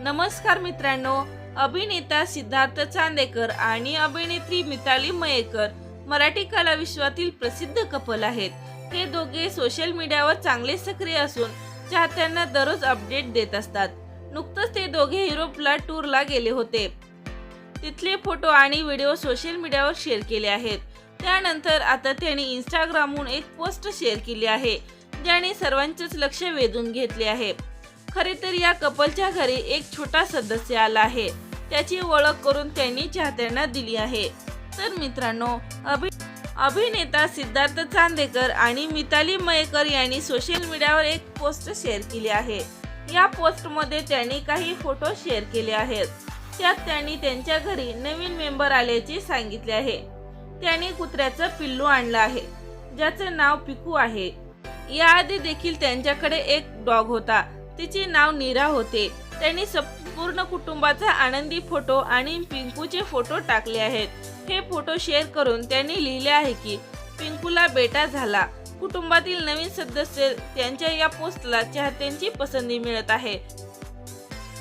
नमस्कार मित्रांनो अभिनेता सिद्धार्थ चांदेकर आणि अभिनेत्री मिताली मयेकर मराठी कला विश्वातील प्रसिद्ध कपल आहेत. हे दोघे सोशल मीडियावर चांगले सक्रिय असून चाहत्यांना दररोज अपडेट देत असतात. नुकतंच ते दोघे युरोपला टूरला गेले होते. तिथले फोटो आणि व्हिडिओ सोशल मीडियावर शेअर केले आहेत. त्यानंतर आता त्यांनी इंस्टाग्रामहून एक पोस्ट शेअर केली आहे ज्याने सर्वांचेच लक्ष वेधून घेतले आहे. खरे तर या कपलच्या घरी एक छोटा सदस्य आला आहे. त्याची ओळख करून त्यांनी चाहत्यांना दिली आहे. तर मित्रांनो अभि अभिनेता सिद्धार्थ चांदेकर आणि मिताली मयेकर यांनी सोशल मीडियावर एक पोस्ट शेअर केली आहे. या पोस्टमध्ये त्यांनी काही फोटो शेअर केले आहेत. त्यात त्यांनी त्यांच्या घरी नवीन मेंबर आल्याचे सांगितले आहे. त्यांनी कुत्र्याचं पिल्लू आणलं आहे. ज्याचं नाव पिकू आहे. याआधी देखील त्यांच्याकडे एक डॉग होता. तिचे नाव नीरा होते. त्यांनी संपूर्ण कुटुंबाचा आनंदी फोटो आणि पिंकूचे फोटो टाकले आहेत. हे फोटो शेअर करून त्यांनी लिहिले आहे की पिंकूला बेटा झाला. कुटुंबातील नवीन सदस्य त्यांच्या या पोस्टला चाहत्यांची पसंती मिळत आहे.